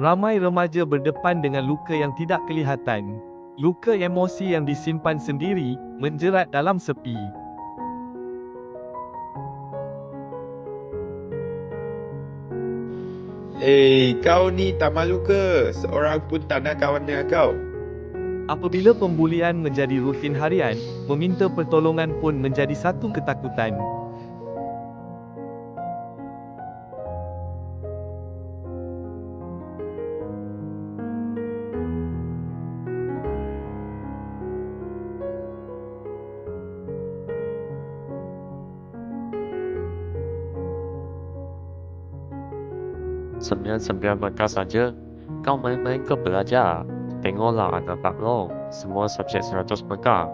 Ramai remaja berdepan dengan luka yang tidak kelihatan. Luka emosi yang disimpan sendiri, menjerat dalam sepi. Eh, kau ni tak malu ke? Seorang pun tak nak kawan dengan kau. Apabila pembulian menjadi rutin harian, meminta pertolongan pun menjadi satu ketakutan. Sembilan-sembilan mereka saja. Kau main-main ke belajar. Tengoklah anak Pak Long. Semua subjek seratus mereka.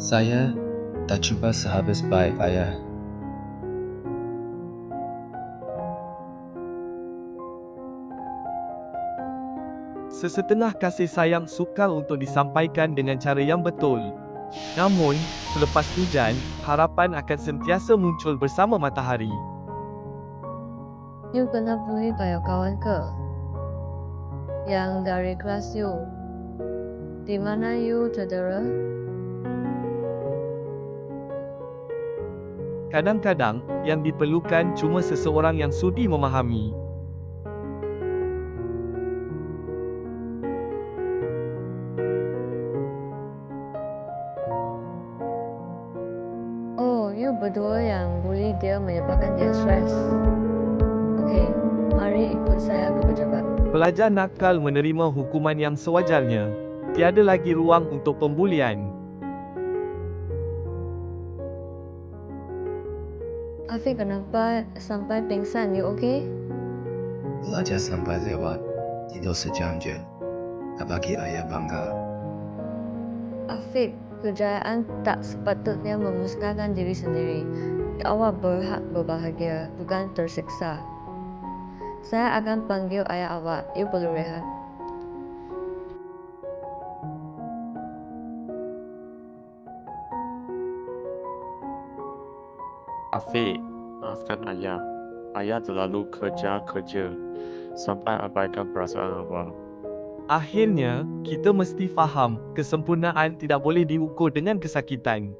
Saya tak cuba sehabis baik ayah. Sesetengah kasih sayang sukar untuk disampaikan dengan cara yang betul. Namun, selepas hujan, harapan akan sentiasa muncul bersama matahari. You pernah bully banyak kawan ke? Yang dari kelas you. Di mana you cedera? Kadang-kadang, yang diperlukan cuma seseorang yang sudi memahami. Berdua yang bully dia menyebabkan dia stres. Okey, mari ikut saya ke pejabat. Pelajar nakal menerima hukuman yang sewajarnya. Tiada lagi ruang untuk pembulian. Afiq kenapa sampai pingsan? You okay? Belajar sampai lewat, itu sejam-jam. Tak bagi ayah bangga. Afiq, kejayaan tak sepatutnya memusnahkan diri sendiri. Awak berhak berbahagia, bukan tersiksa. Saya akan panggil ayah awak. You perlu rehat. Afiq, maafkan ayah. Ayah terlalu kerja-kerja. Sampai abaikan perasaan awak. Akhirnya, kita mesti faham, kesempurnaan tidak boleh diukur dengan kesakitan.